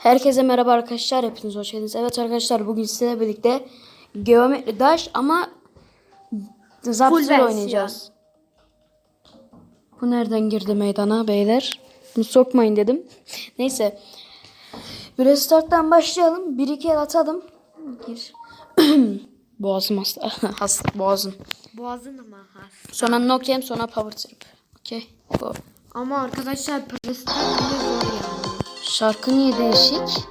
Herkese merhaba arkadaşlar. Hepiniz hoş geldiniz. Evet arkadaşlar bugün sizlerle birlikte Geometri Dash ama versiyon. oynayacağız. Bu nereden girdi meydana beyler? Bunu sokmayın dedim. Neyse. Bir restarttan başlayalım. Bir iki el atalım. Gir. boğazım hasta. hasta boğazım. Boğazın ama has. Sonra Nokia'm sonra Power Trip. Okey. Bu. Ama arkadaşlar preston bile zor yani. Şarkı niye değişik?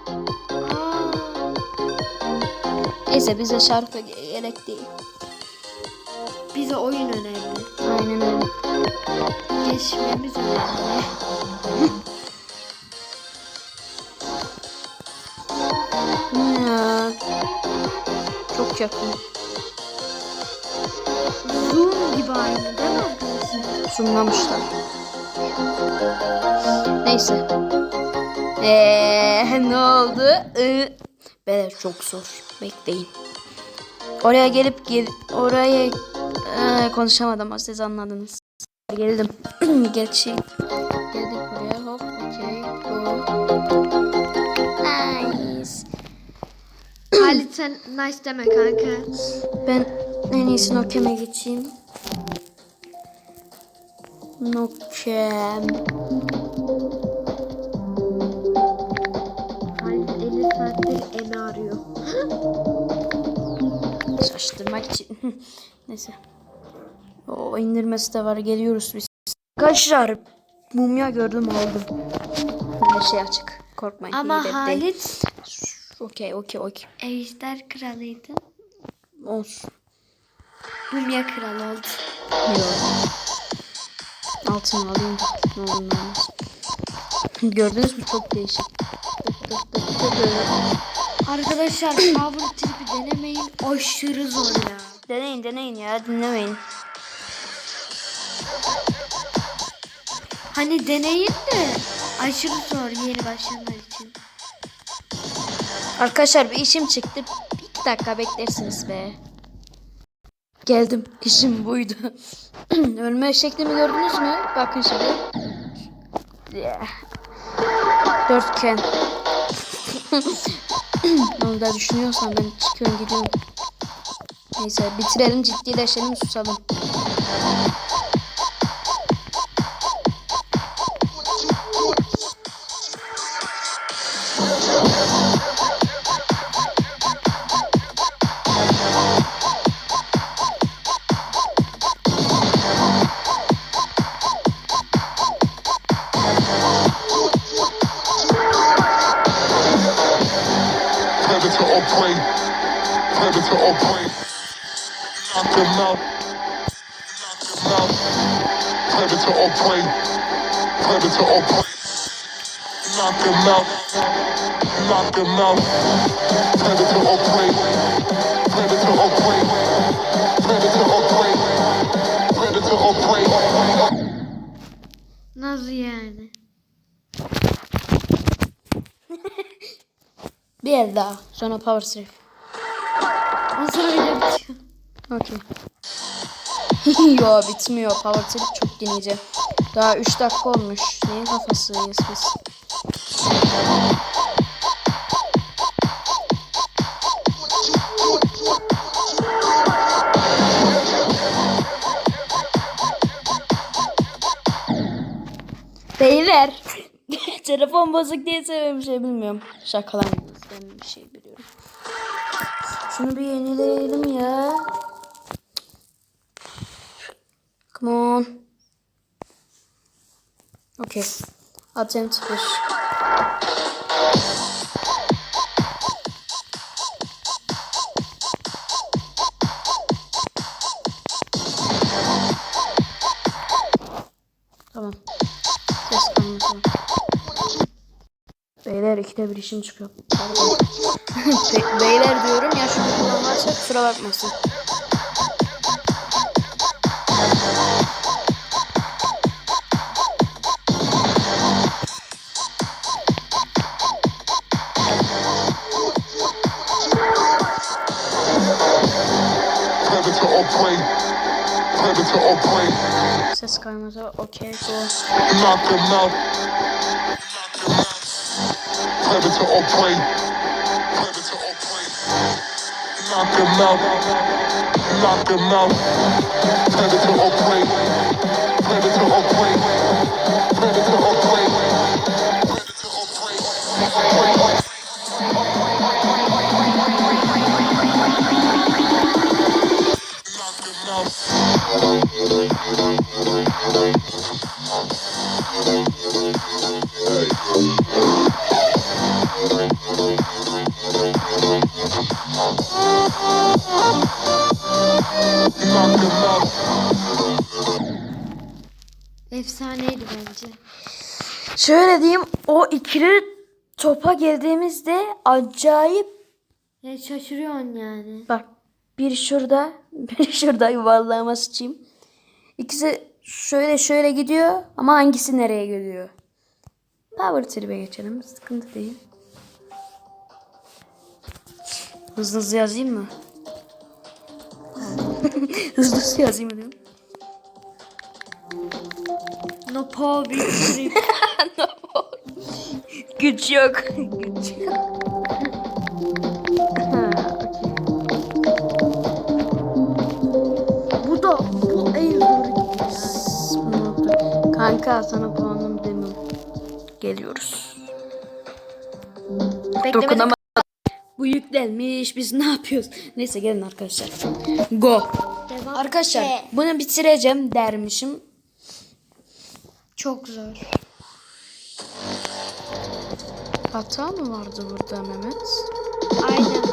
Neyse bize şarkı gerek değil. bize oyun önemli. Aynen öyle. Geçmemiz önemli. Ya. Çok yakın. Zoom gibi aynı değil mi? Zoomlamışlar. Neyse. Eee ne oldu? Ee, Beyler çok zor. Bekleyin. Oraya gelip gel oraya ee, konuşamadım ama siz anladınız. Geldim. Geçeyim. Geldik buraya hop okey. Nice. Halit sen nice deme kanka. Ben en iyisi Nokem'e geçeyim. Nokem. Şaştırmak için. Neyse. O indirmesi de var. Geliyoruz biz. Arkadaşlar mumya gördüm aldım. Her şey açık. Korkmayın. Ama de. Halit Okey okey okey. Ejder kralıydı. Olsun. Mumya kralı oldu. Yok. Altını alayım. Ne olur ne olmaz. Gördünüz mü? Çok değişik. Arkadaşlar power trip'i denemeyin. Aşırı zor ya. Deneyin deneyin ya dinlemeyin. Hani deneyin de aşırı zor yeni başlayanlar için. Arkadaşlar bir işim çıktı. Bir iki dakika beklersiniz be. Geldim. İşim buydu. Ölme şeklimi gördünüz mü? Bakın şimdi. Dörtgen. Onu da düşünüyorsan ben çıkıyorum gidiyorum. Neyse bitirelim ciddileşelim susalım. way. Predator on point. Knock him out. Knock him out. Predator on point. Predator on point. Knock him out. Knock him out. Predator on point. Predator on point. Bir el daha. Sonra power strip. O sonra video bitiyor. Okey. Yo bitmiyor. Power trip çok denice. Daha 3 dakika olmuş. Neyin kafasıyız biz? Beyler. Telefon bozuk diye bir şey bilmiyorum. Şakalanmıyoruz. Ben bir şey biliyorum. Şunu bir yenileyelim ya. Come on. Okay. Attempt push. Beyler ikide bir işim çıkıyor. Be- beyler diyorum ya şunu kullan varsa kusura bakmasın. Ses kayması okey go. Predator or prey. Predator or prey. Knock him out. Knock him out. Predator or prey. Predator or prey. Predator or prey. Predator or prey. Knock him out. Knock Efsaneydi bence. Şöyle diyeyim o ikili topa girdiğimizde acayip Ya şaşırıyorsun yani. bak bir şurada bir şurada yuvarlağıma sıçayım. İkisi şöyle şöyle gidiyor ama hangisi nereye gidiyor? Power trip'e geçelim. Sıkıntı değil. Hızlı hızlı yazayım mı? hızlı hızlı yazayım mı diyorum. No power trip. Güç yok. Güç yok. Bu da bu en okey. Kanka sana puanım demem. Geliyoruz. Dokunamadım. Yüklenmiş. Biz ne yapıyoruz? Neyse gelin arkadaşlar. Go. Devam. Arkadaşlar Ee, bunu bitireceğim dermişim. çok zor. Hata mı vardı burada Mehmet? Aynen.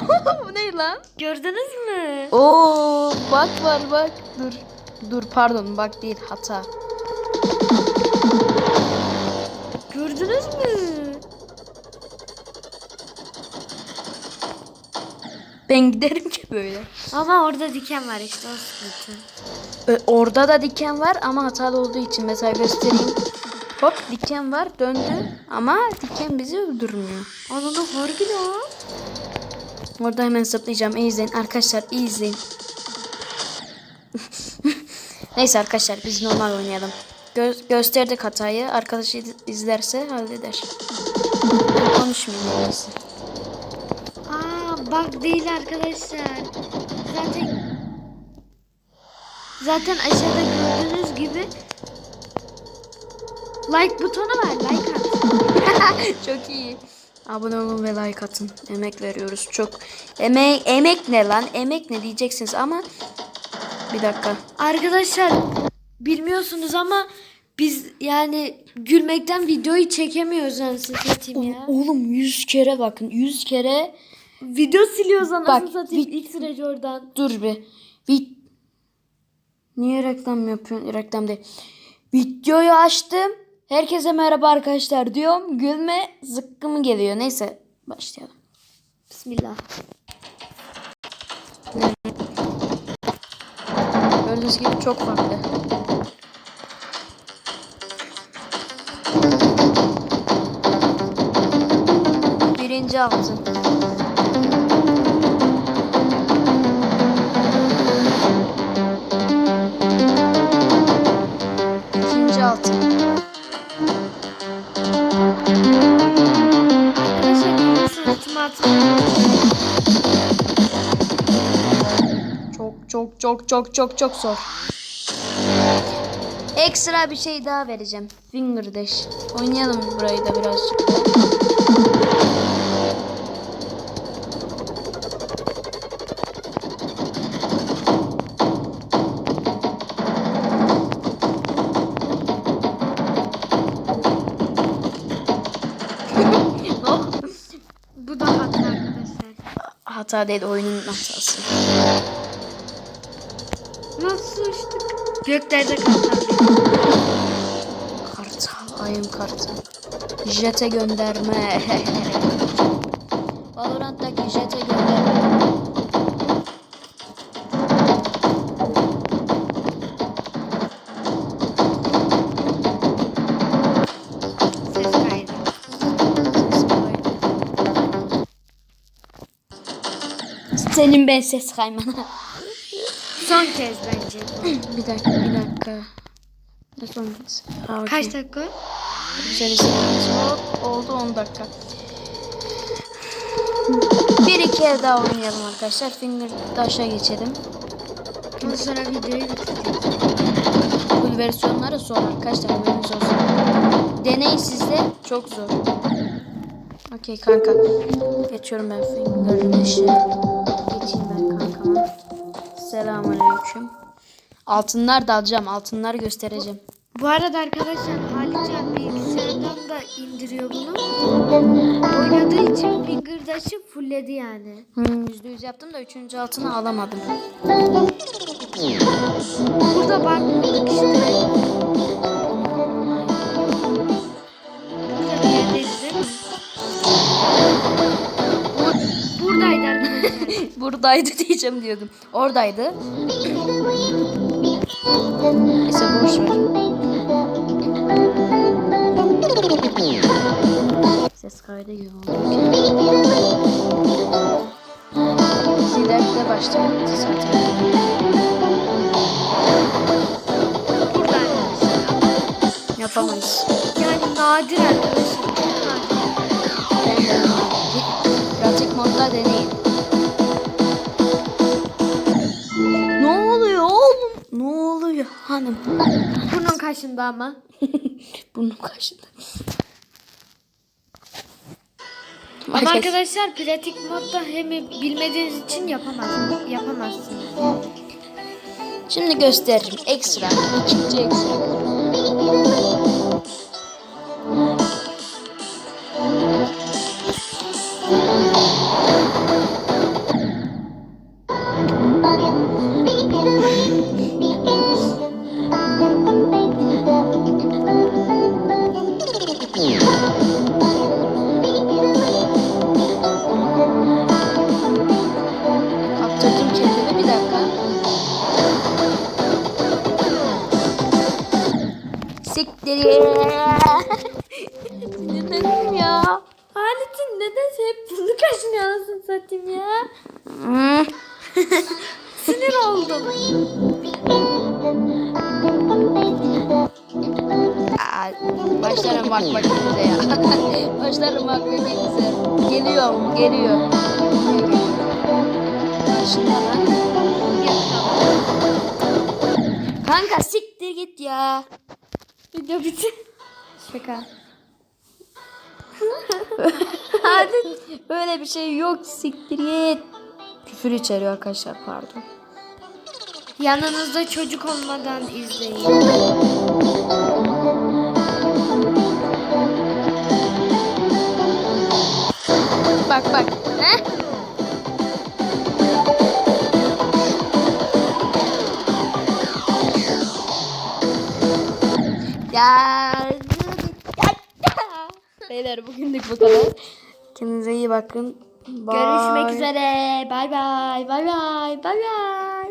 Bu ne lan? Gördünüz mü? Oo bak var bak. Dur. Dur pardon bak değil hata. Gördünüz mü? Ben giderim ki böyle. Ama orada diken var işte o sıkıntı. Ö, Orada da diken var ama hatalı olduğu için mesela göstereyim. Hop diken var döndü ama diken bizi öldürmüyor. Ananı harbi lan. Orada hemen zıplayacağım. İyi izleyin arkadaşlar iyi izleyin. Neyse arkadaşlar biz normal oynayalım. Gö- gösterdik hatayı. Arkadaş iz- izlerse halleder. Konuşmayayım en iyisi. Bak değil arkadaşlar. Zaten Zaten aşağıda gördüğünüz gibi like butonu var. Like at. Çok iyi. Abone olun ve like atın. Emek veriyoruz. Çok emek emek ne lan? Emek ne diyeceksiniz ama bir dakika. Arkadaşlar bilmiyorsunuz ama biz yani gülmekten videoyu çekemiyoruz anasını satayım ya. Oğlum 100 kere bakın. 100 kere Video siliyoruz anasını Bak, satayım vi- ilk süreci oradan. dur bir. Vi- Niye reklam yapıyorsun? Reklam değil. Videoyu açtım. Herkese merhaba arkadaşlar diyorum. Gülme zıkkımı geliyor. Neyse başlayalım. Bismillah. Gördüğünüz gibi çok farklı. Birinci altın. Çok çok çok çok çok çok zor. Ekstra bir şey daha vereceğim. Finger Dash. Oynayalım burayı da birazcık. Hata değil oyunun hatası. Nasıl uçtuk? Göklerde kartal. Kartal, ayın kartal. Jet'e gönderme. Valorant'taki jet'e Senin ben ses kaymana. Son kez bence. bir dakika, bir dakika. Ne son? Ha, okey. Kaç dakika? Seni seviyoruz. Hop oldu 10 dakika. Bir iki el daha oynayalım arkadaşlar. Finger Dash'a geçelim. Ondan sonra videoyu bitireceğiz. Full versiyonları sonra arkadaşlar haberiniz olsun. Deney sizde çok zor. Okey kanka. Geçiyorum ben Finger Dash'ı. Ben kankama. Selamünaleyküm. Altınlar da alacağım. Altınlar göstereceğim. Bu arada arkadaşlar Halitcan bilgisayardan da indiriyor bunu. Oynadığı için Fingerdaş'ı fullledi yani. Hmm, %100 yaptım da üçüncü altını alamadım. Burada bakmadık işte. Buradaydı diyeceğim diyordum. Oradaydı. Neyse boş ver. Ses kaydı gibi oldu. Zilerde başladı zaten. Yapamayız. Yani nadir arkadaşlar. Hanım? Bunun kaşında ama. Bunun kaşında. Ama arkadaşlar pratik modda hem bilmediğiniz için yapamaz, yapamazsınız. Şimdi gösteririm. Ekstra. İkinci ekstra. Siktir Sinirlendim ya. Halit'in nedense hep bunu kaşınıyor anasını satayım ya. Sinir oldum. Aa, Başlarım bak bakınıza ya. Başlarım bak bakınıza. Geliyor mu? Geliyor. Kanka siktir git ya. Video bitti. Şaka. Hadi böyle bir şey yok siktir git. Küfür içeriyor arkadaşlar pardon. Yanınızda çocuk olmadan izleyin. Bak bak. Beyler bugünlük bu kadar. Kendinize iyi bakın. Bye. Görüşmek üzere. Bay bay. Bay bay. Bay bay.